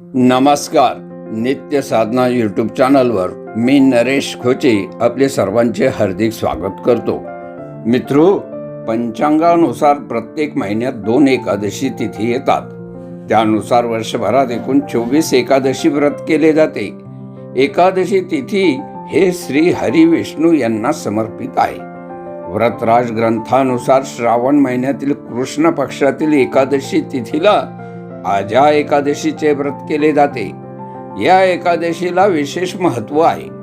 नमस्कार. नित्य साधना यूट्यूब चॅनलवर मी नरेश खोचे आपले सर्वांचे हार्दिक स्वागत करतो. मित्रो पंचांगानुसार प्रत्येक महिन्यात दोन एकादशी तिथी येतात. त्यानुसार वर्षभरात एकूण चोवीस एकादशी व्रत केले जाते. एकादशी तिथी हे श्री हरी विष्णू यांना समर्पित आहे. व्रतराज ग्रंथानुसार श्रावण महिन्यातील कृष्ण पक्षातील एकादशी तिथीला आजा एकादशीचे व्रत केले जाते. या एकादशीला विशेष महत्त्व आहे.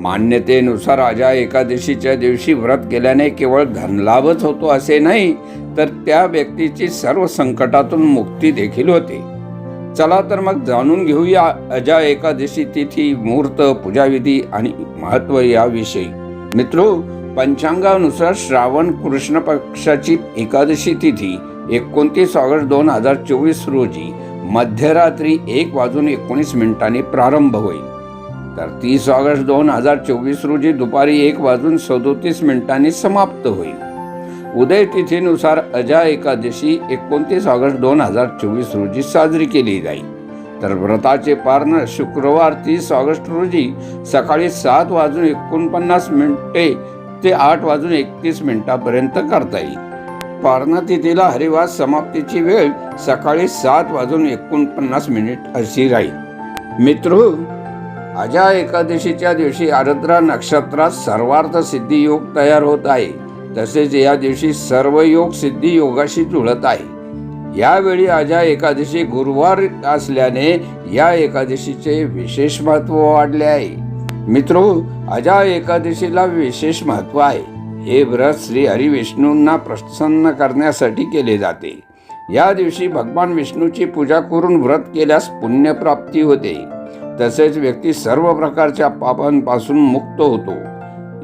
मान्यतेनुसार आजा एकादशीच्या दिवशी व्रत केल्याने केवळ धनलाभच होतो असे नाही तर त्या व्यक्तीची सर्व संकटातून मुक्ती देखील होते. चला तर मग जाणून घेऊया अजा एकादशी तिथी मुहूर्त पूजाविधी आणि महत्त्व याविषयी. मित्रो पंचांगानुसार श्रावण कृष्ण पक्षाची एकादशी तिथी. एकोणतीस ऑगस्ट दोन हजार चोवीस रोजी मध्यरात्री एक वाजून एकोणीस मिनिटांनी प्रारंभ होईल. तर तीस ऑगस्ट दोन हजार चोवीस रोजी दुपारी एक वाजून सदोतीस मिनिटांनी समाप्त होईल. उदय तिथीनुसार अजा एकादशी एकोणतीस ऑगस्ट दोन हजार चोवीस रोजी साजरी केली जाईल. तर व्रताचे पारण शुक्रवार तीस ऑगस्ट रोजी सकाळी सात वाजून एकोणपन्नास मिनिटे ते आठ वाजून एकतीस मिनिटापर्यंत करता येईल. पारणतिथीला हरिवास समाप्तीची वेळ सकाळी सात वाजून एकोणपन्नास मिनिट अशी राहील. मित्र अजा एकादशीच्या दिवशी आरद्रा नक्षत्रात सर्वार्थ सिद्धी योग तयार होत आहे. तसेच या दिवशी सर्व योग सिद्धी योगाशी जुळत आहे. यावेळी अजा एकादशी गुरुवार असल्याने या एकादशीचे विशेष महत्त्व वाढले आहे. मित्रो अजा एकादशीला विशेष महत्त्व आहे. हे व्रत श्री हरिविष्णूंना प्रसन्न करण्यासाठी केले जाते. या दिवशी भगवान विष्णूची पूजा करून व्रत केल्यास पुण्यप्राप्ती होते. तसेच व्यक्ती सर्व प्रकारच्या पापांपासून मुक्त होतो.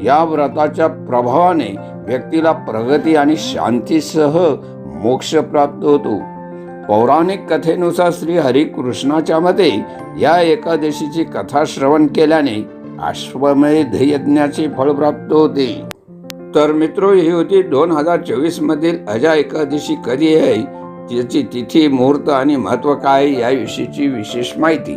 या व्रताच्या प्रभावाने व्यक्तीला प्रगती आणि शांतीसह मोक्ष प्राप्त होतो. पौराणिक कथेनुसार श्री हरिकृष्णाच्या मते या एकादशीची कथा श्रवण केल्याने अश्वमेध यज्ञाचे फळ प्राप्त होते. तर मित्रो ही होती दोन हजार चोवीसमधील अजा एकादशी कधी आहे? त्याची तिथी मुहूर्त आणि महत्त्व काय याविषयीची विशेष माहिती.